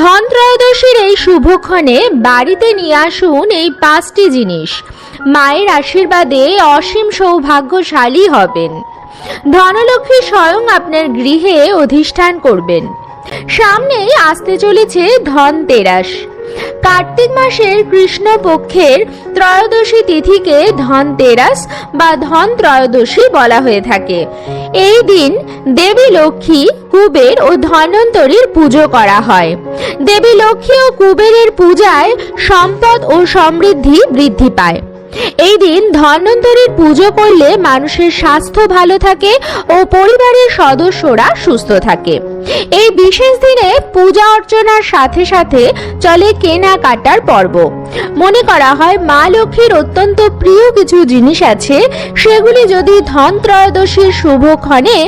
ধন ত্রয়োদশীর এই শুভক্ষণে বাড়িতে নিয়ে আসুন এই পাঁচটি জিনিস। মায়ের আশীর্বাদে অসীম সৌভাগ্যশালী হবেন। ধনলক্ষ্মী স্বয়ং আপনার গৃহে অধিষ্ঠান করবেন। সামনেই আসতে চলেছে ধনতেরাস। কার্তিক মাসের কৃষ্ণপক্ষের ত্রয়োদশী তিথিকে ধনতেরাস বা ধন ত্রয়োদশী বলা হয়ে থাকে। এই দিন দেবী লক্ষ্মী কুবের ও ধন্বন্তরীর পুজো করা হয়। দেবী লক্ষ্মী ও কুবেরের পূজায় সম্পদ ও সমৃদ্ধি বৃদ্ধি পায়। এই দিন ধন্বন্তরীর পুজো করলে মানুষের স্বাস্থ্য ভালো থাকে ও পরিবারের সদস্যরা সুস্থ থাকে। এই বিশেষ দিনে পূজা অর্চনার সাথে সাথে চলে কেনাকাটার পর্ব। মনে করা হয় মা লক্ষ্মীর অত্যন্ত প্রিয় কিছু জিনিস আছে। সেগুলি যদি ধন ত্রয়োদশীর শুভক্ষণে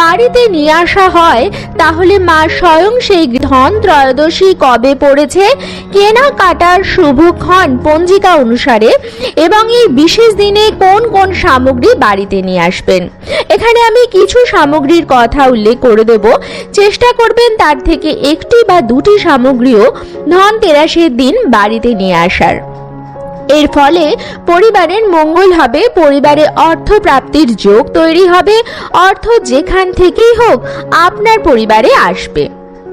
বাড়িতে নিয়ে আসা হয়, তাহলে মা স্বয়ং সেই ধন ত্রয়োদশী কবে পড়েছে কেনাকাটার শুভক্ষণ পঞ্জিকা অনুসারে এবং এই বিশেষ দিনে কোন কোন সামগ্রী বাড়িতে নিয়ে আসবেন। এখানে আমি কিছু সামগ্রীর কথা উল্লেখ করে দেব। চেষ্টা করবেন তার থেকে একটি বা দুটি সামগ্রীও ধনতেরাসের দিন বাড়িতে নিয়ে আসার। এর ফলে পরিবারের মঙ্গল হবে, পরিবারে অর্থ প্রাপ্তির যোগ তৈরি হবে, অর্থ যেখান থেকেই হোক আপনার পরিবারে আসবে।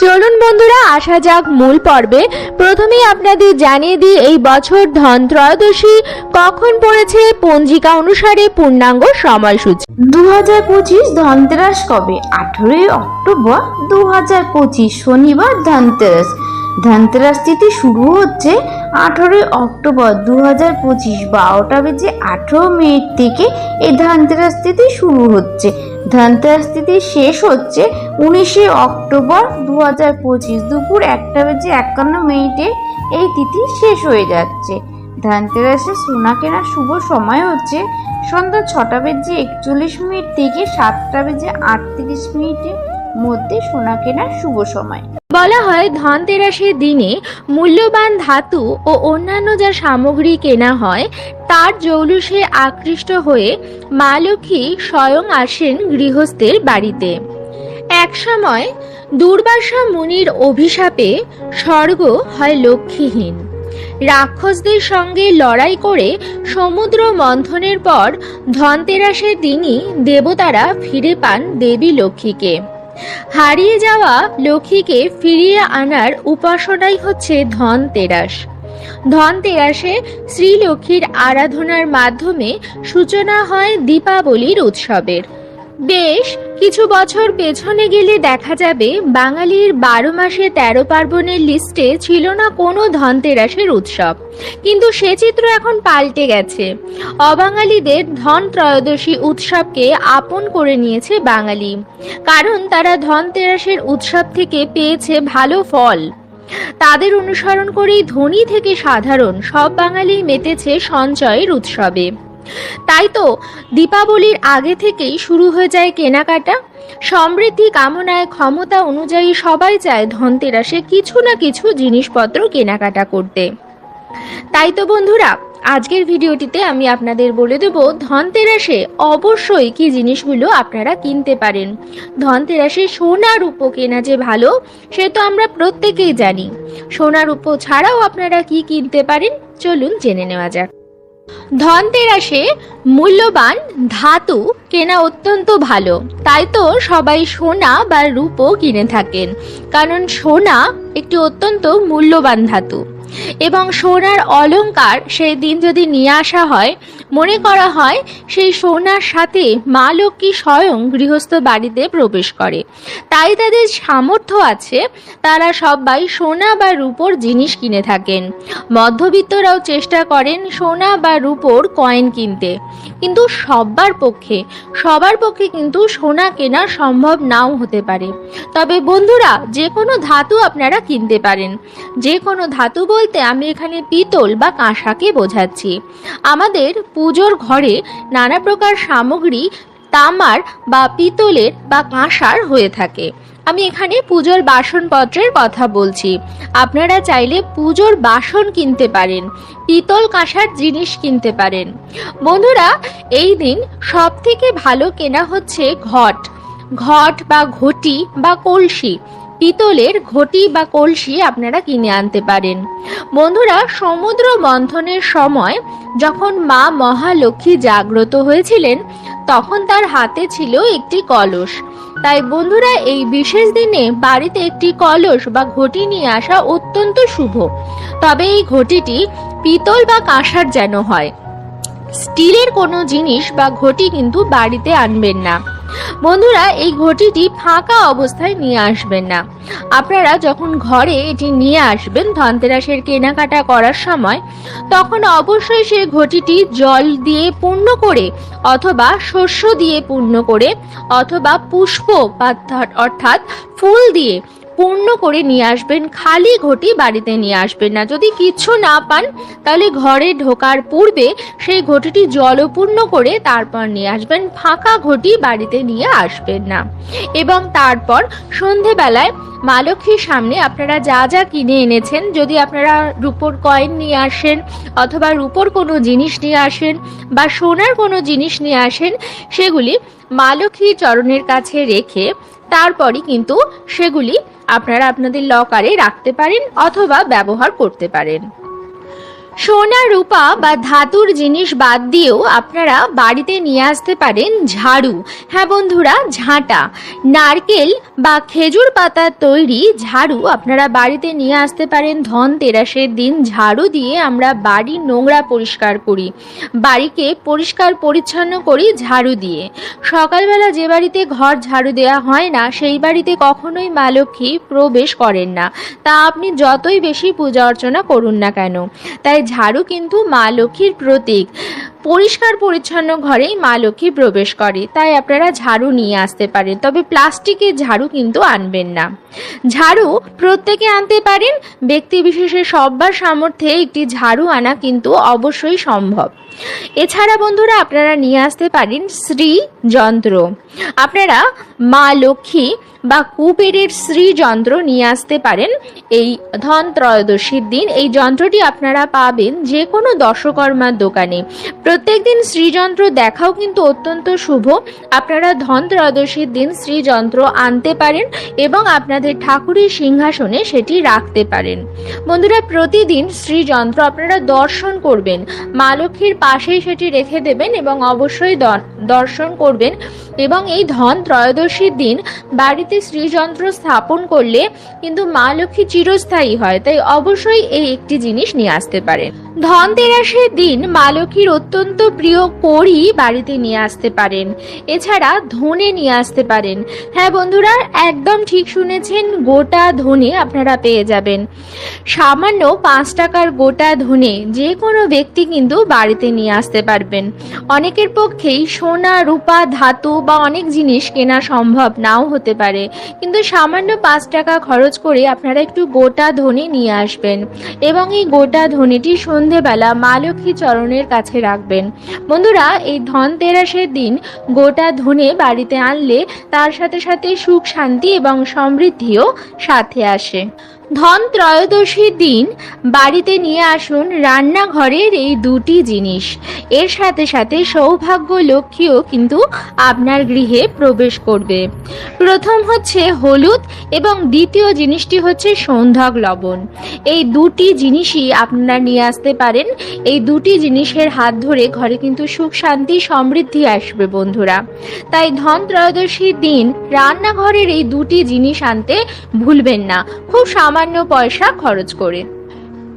চলুন বন্ধুরা, আসা যাক মূল পর্বে। প্রথমেই আপনাদের জানিয়ে দিই, এই বছর ধন ত্রয়োদশী কখন পড়েছে, পঞ্জিকা অনুসারে পূর্ণাঙ্গ সময়সূচি। দু হাজার পঁচিশ ধনতেরাস কবে? আঠেরোই অক্টোবর দু হাজার পঁচিশ, শনিবার ধনতেরাস। ধনতেরাস তিথি শুরু হচ্ছে আঠেরোই অক্টোবর দু হাজার পঁচিশ, বারোটা বেজে আঠেরো মিনিট থেকে এই ধনতেরাস তিথি শুরু হচ্ছে। ধনতেরাস তিথি শেষ হচ্ছে উনিশে অক্টোবর দু হাজার পঁচিশ দুপুর একটা বেজে একান্ন মিনিটে এই তিথি শেষ হয়ে যাচ্ছে। ধনতেরাসে সোনা কেনার শুভ সময় হচ্ছে সন্ধ্যা ছটা বেজে একচল্লিশ মিনিট থেকে সাতটা বেজে আটত্রিশ মিনিটের মধ্যে সোনা কেনার শুভ সময়। বলা হয় ধনতেরাসের দিনে মূল্যবান ধাতু ও অন্যান্য যা সামগ্রী কেনা হয়, তার জৌলুসে আকৃষ্ট হয়ে মা লক্ষ্মী স্বয়ং আসেন গৃহস্থের বাড়িতে। একসময় দুর্বাসা মুনির অভিশাপে স্বর্গ হয় লক্ষ্মীহীন। রাক্ষসদের সঙ্গে লড়াই করে সমুদ্র মন্থনের পর ধনতেরাসের দিনই দেবতারা ফিরে পান দেবী লক্ষ্মীকে। হারিয়ে যাওয়া লক্ষ্মীকে ফিরিয়ে আনার উপাসনাই হচ্ছে ধনতেরাস ধনতেরাসে শ্রীলক্ষ্মীর আরাধনার মাধ্যমে সূচনা হয় দীপাবলির উৎসবের। বেশ, কিছু বছর পেছনে গেলে দেখা যাবে বাঙালির বারো মাসে তেরো পার্বণের লিস্টে ছিল না কোনো ধনতেরাসের উৎসব। কিন্তু সে চিত্র এখন পাল্টে গেছে। অবাঙালিদের ধন ত্রয়োদশী উৎসবকে আপন করে নিয়েছে বাঙালি। কারণ তারা ধনতেরাসের উৎসব থেকে পেয়েছে ভালো ফল। তাদের অনুসরণ করেই ধনী থেকে সাধারণ সব বাঙালি মেতেছে সঞ্চয়ের উৎসবে। তাই তো দীপাবলির আগে থেকেই শুরু হয়ে যায় কেনাকাটা। সমৃদ্ধি, কামনায়, ক্ষমতা অনুযায়ী সবাই চায় ধনতেরাসে কিছু না কিছু জিনিসপত্র কেনাকাটা করতে। তাই তো বন্ধুরা, আজকের ভিডিওটিতে আমি আপনাদের বলে দেব ধনতেরাসে অবশ্যই কি জিনিসগুলো আপনারা কিনতে পারেন। ধনতেরাসে সোনা রূপো কেনা যে ভালো, সে তো আমরা প্রত্যেকেই জানি। সোনা রূপো ছাড়াও আপনারা কি কিনতে পারেন? চলুন জেনে নেওয়া যাক। ধনতেরাসে মূল্যবান ধাতু কেনা অত্যন্ত ভালো। তাই তো সবাই সোনা বা রূপও কিনে থাকেন। কারণ সোনা একটি অত্যন্ত মূল্যবান ধাতু। এবং সোনার অলংকার সেই দিন যদি নিয়ে আসা হয়, মনে করা হয় সেই সোনার সাথে মা লক্ষ্মী স্বয়ং গৃহস্থ বাড়িতে প্রবেশ করে। তাই তাদের সামর্থ্য আছে, তারা সবাই সোনা বা রূপোর জিনিস কিনে থাকেন। মধ্যবিত্তরাও চেষ্টা করেন সোনা বা রূপোর কয়েন কিনতে। কিন্তু সবার পক্ষে সবার পক্ষে কিন্তু সোনা কেনা সম্ভব নাও হতে পারে। তবে বন্ধুরা, যে কোনো ধাতু আপনারা কিনতে পারেন। যে কোনো ধাতু বলতে বলতে আমি এখানে পিতল বা কাঁসাকে বোঝাচ্ছি। আমাদের পুজোর ঘরে নানা প্রকার সামগ্রী তামার বা পিতলের বা কাঁসার হয়ে থাকে। আমি এখানে পুজোর বাসনপত্রের কথা বলছি। আপনারা চাইলে পুজোর বাসন কিনতে পারেন, পিতল কাঁসার জিনিস কিনতে পারেন। বন্ধুরা, এই দিন সব থেকে ভালো কেনা হচ্ছে ঘট। ঘট বা ঘটি বা কলসি। পিতলের ঘটি বা কলসি আপনারা কিনে আনতে পারেন। বন্ধুরা, সমুদ্র মন্থনের সময় যখন মা মহালক্ষ্মী জাগ্রত হয়েছিলেন, তখন তার হাতে ছিল একটি কলস। তাই বন্ধুরা, এই বিশেষ দিনে বাড়িতে একটি কলস বা ঘটি নিয়ে আসা অত্যন্ত শুভ। তবে এই ঘটিটি পিতল বা কাঁসার যেন হয়। স্টিলের কোনো জিনিস বা ঘটি কিন্তু বাড়িতে আনবেন না। বন্ধুরা, এই ঘটিটি ফাঁকা অবস্থায় নিয়ে আসবেন না। আপনারা যখন ঘরে এটি নিয়ে আসবেন ধনতেরাসের কেনাকাটা করার সময়, তখন অবশ্যই সেই ঘটিটি জল দিয়ে পূর্ণ করে অথবা শস্য দিয়ে পূর্ণ করে অথবা পুষ্প অর্থাৎ অর্থাৎ ফুল দিয়ে পূর্ণ করে নিয়ে আসবেন, খালি ঘটি বাড়িতে নিয়ে আসবেন না। যদি কিছু না পান, তাহলে ঘরে ঢোকার পূর্বে সেই ঘটিটি জলপূর্ণ করে তারপর নিয়ে আসবেন, ফাঁকা ঘটি বাড়িতে নিয়ে আসবেন না। এবং তারপর সন্ধেবেলায় মা লক্ষ্মীর সামনে আপনারা যা যা কিনে এনেছেন, যদি আপনারা রূপোর কয়েন নিয়ে আসেন, অথবা রূপোর কোনো জিনিস নিয়ে আসেন, বা সোনার কোনো জিনিস নিয়ে আসেন, সেগুলি মা লক্ষ্মীর চরণের কাছে রেখে তারপরই কিন্তু সেগুলি আপনারা আপনাদের লকারে রাখতে পারেন অথবা ব্যবহার করতে পারেন। সোনা, রূপা বা ধাতুর জিনিস বাদ দিয়েও আপনারা বাড়িতে নিয়ে আসতে পারেন ঝাড়ু। হ্যাঁ বন্ধুরা, ঝাঁটা। নারকেল বা খেজুর পাতার তৈরি ঝাড়ু আপনারা বাড়িতে নিয়ে আসতে পারেন। ধন তেরাসের দিন ঝাড়ু দিয়ে আমরা বাড়ির নোংরা পরিষ্কার করি। বাড়িকে পরিষ্কার পরিচ্ছন্ন করি ঝাড়ু দিয়ে। সকালবেলা যে বাড়িতে ঘর ঝাড়ু দেওয়া হয় না, সেই বাড়িতে কখনোই মা লক্ষ্মী প্রবেশ করেন না। তা আপনি যতই বেশি পূজা অর্চনা করুন না কেন। তাই ঝাড়ু কিন্তু মা লক্ষ্মীর প্রতীক। পরিষ্কার পরিচ্ছন্ন ঘরেই মা লক্ষ্মী প্রবেশ করে, তাই আপনারা ঝাড়ু নিয়ে আসতে পারেন, তবে প্লাস্টিকের ঝাড়ু কিন্তু আনবেন না। ঝাড়ু প্রত্যেকে আনতে পারেন, ব্যক্তি বিশেষে সব্বার সামর্থ্যে একটি ঝাড়ু আনা কিন্তু অবশ্যই সম্ভব। এছাড়া বন্ধুরা আপনারা নিয়ে আসতে পারেন শ্রী যন্ত্র আপনারা মা লক্ষ্মী বা কুবেরের শ্রী যন্ত্র নিয়ে আসতে পারেন এই ধন ত্রয়োদশীর দিন। এই যন্ত্রটি আপনারা পাবেন যে কোনো দশকর্মার দোকানে। প্রত্যেকদিন শ্রীযন্ত্র দেখাও কিন্তু অত্যন্ত শুভ। আপনারা ধন ত্রয়োদশীর দিন শ্রীযন্ত্র আনতে পারেন এবং আপনাদের ঠাকুরের সিংহাসনে সেটি রাখতে পারেন। বন্ধুরা, প্রতিদিন শ্রীযন্ত্র আপনারা দর্শন করবেন। মা লক্ষ্মীর পাশেই সেটি রেখে দেবেন এবং অবশ্যই দর্শন করবেন। এবং এই ধন ত্রয়োদশীর দিন বাড়িতে শ্রীযন্ত্র স্থাপন করলে কিন্তু মা লক্ষ্মী চিরস্থায়ী হয়। তাই অবশ্যই এই একটি জিনিস নিয়ে আসতে পারেন ধনতেরাসের দিন মা লক্ষ্মীর অত্যন্ত প্রিয় কড়ি বাড়িতে নিয়ে আসতে পারেন। এছাড়া ধনে নিয়ে আসতে পারেন। হ্যাঁ বন্ধুরা, একদম ঠিক শুনেছেন, গোটা ধনে আপনারা পেয়ে যাবেন। সামান্য পাঁচ টাকার গোটা ধনে যে কোনো ব্যক্তি কিন্তু বাড়িতে নিয়ে আসতে পারবেন। অনেকের পক্ষেই সোনা, রূপা, ধাতু বা অনেক জিনিস কেনা সম্ভব নাও হতে পারে। কিন্তু সামান্য পাঁচ টাকা খরচ করে আপনারা একটু গোটা ধনে নিয়ে আসবেন। এবং এই গোটা ধনেটি সন্ধেবেলা মা লক্ষ্মী চরণের কাছে রাখবেন। বন্ধুরা, এই ধনতেরাসের দিন গোটা ধনে বাড়িতে আনলে তার সাথে সাথে সুখ শান্তি এবং সমৃদ্ধিও সাথে আসে। ধন ত্রয়োদশীর দিন বাড়িতে নিয়ে আসুন রান্নাঘরের এই দুটি জিনিস। এর সাথে সাথে সৌভাগ্য লক্ষ্মীও কিন্তু আপনার গৃহে প্রবেশ করবে। প্রথম হচ্ছে হলুদ এবং দ্বিতীয় জিনিসটি হচ্ছে সৌন্ধক লবণ। এই দুটি জিনিসই আপনারা নিয়ে আসতে পারেন। এই দুটি জিনিসের হাত ধরে ঘরে কিন্তু সুখ, শান্তি, সমৃদ্ধি আসবে বন্ধুরা। তাই ধন ত্রয়োদশীর দিন রান্নাঘরের এই দুটি জিনিস আনতে ভুলবেন না। খুব পয়সা খরচ করে।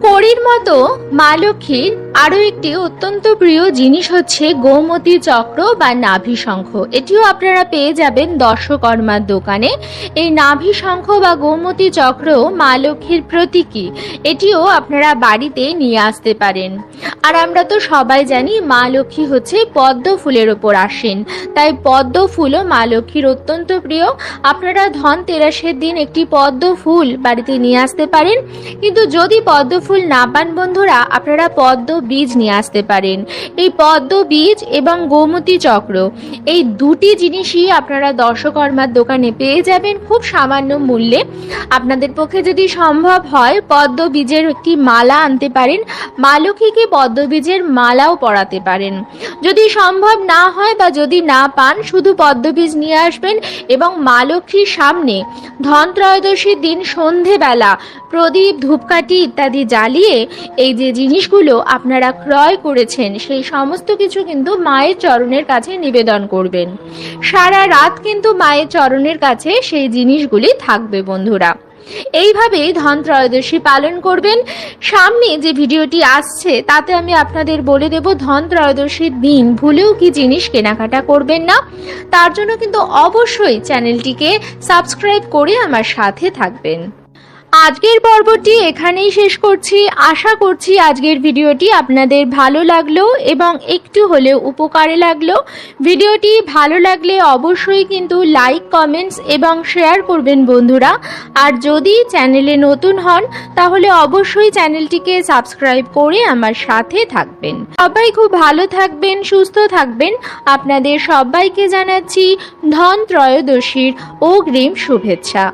করির মতো মা লক্ষ্মীর আরও একটি অত্যন্ত প্রিয় জিনিস হচ্ছে গোমতী চক্র বা নাভি শঙ্খ। এটিও আপনারা পেয়ে যাবেন দর্শকর্মার দোকানে। এই নাভি শঙ্খ বা গোমতী চক্র মা লক্ষ্মীর প্রতীকী। এটিও আপনারা বাড়িতে নিয়ে আসতে পারেন। আর আমরা তো সবাই জানি মা লক্ষ্মী হচ্ছে পদ্ম ফুলের ওপর আসেন। তাই পদ্ম ফুলও মা লক্ষ্মীর অত্যন্ত প্রিয়। আপনারা ধনতেরাসের দিন একটি পদ্ম ফুল বাড়িতে নিয়ে আসতে পারেন। কিন্তু যদি পদ্ম ফুল না পান বন্ধুরা, আপনারা পদ্ম বীজ নিয়ে আসতে পারেন। এই পদ্ম বীজ এবং গোমতী চক্র, এই দুটি জিনিসই আপনারা দর্শকর্মার দোকানে পেয়ে যাবেন খুব সামান্য মূল্যে। আপনাদের পক্ষে যদি সম্ভব হয় পদ্ম বীজের একটি মালা আনতে পারেন মা লক্ষ্মীকে পদ্ম বীজের মালাও পরাতে পারেন। যদি সম্ভব না হয় বা যদি না পান, শুধু পদ্মবীজ নিয়ে আসবেন এবং মা লক্ষ্মীর সামনে ধন ত্রয়োদশীর দিন সন্ধেবেলা প্রদীপ, ধূপকাঠি ইত্যাদি জ্বালিয়ে এই যে জিনিসগুলো আপনারা ক্রয় করেছেন, সেই সমস্ত কিছু কিন্তু মায়ের চরণের কাছে নিবেদন করবেন। সারা রাত কিন্তু মায়ের চরণের কাছে সেই জিনিসগুলি থাকবে বন্ধুরা। এইভাবেই ধন ত্রয়োদশী পালন করবেন। সামনে যে ভিডিওটি আসছে, তাতে আমি আপনাদের বলে দেব ধন ত্রয়োদশীর দিন ভুলেও কি জিনিস কেনাকাটা করবেন না। তার জন্য কিন্তু অবশ্যই চ্যানেলটিকে সাবস্ক্রাইব করে আমার সাথে থাকবেন। আজকের পর্বটি এখানেই শেষ করছি। আশা করছি আজকের ভিডিওটি আপনাদের ভালো লাগল এবং একটু হলেও উপকারে লাগল। ভিডিওটি ভালো লাগলে অবশ্যই কিন্তু লাইক, কমেন্টস এবং শেয়ার করবেন বন্ধুরা। আর যদি চ্যানেলে নতুন হন, তাহলে অবশ্যই চ্যানেলটিকে সাবস্ক্রাইব করে আমার সাথে থাকবেন। সবাই খুব ভালো থাকবেন, সুস্থ থাকবেন। আপনাদের সবাইকে জানাচ্ছি ধন ত্রয়োদশীর অগ্রিম শুভেচ্ছা।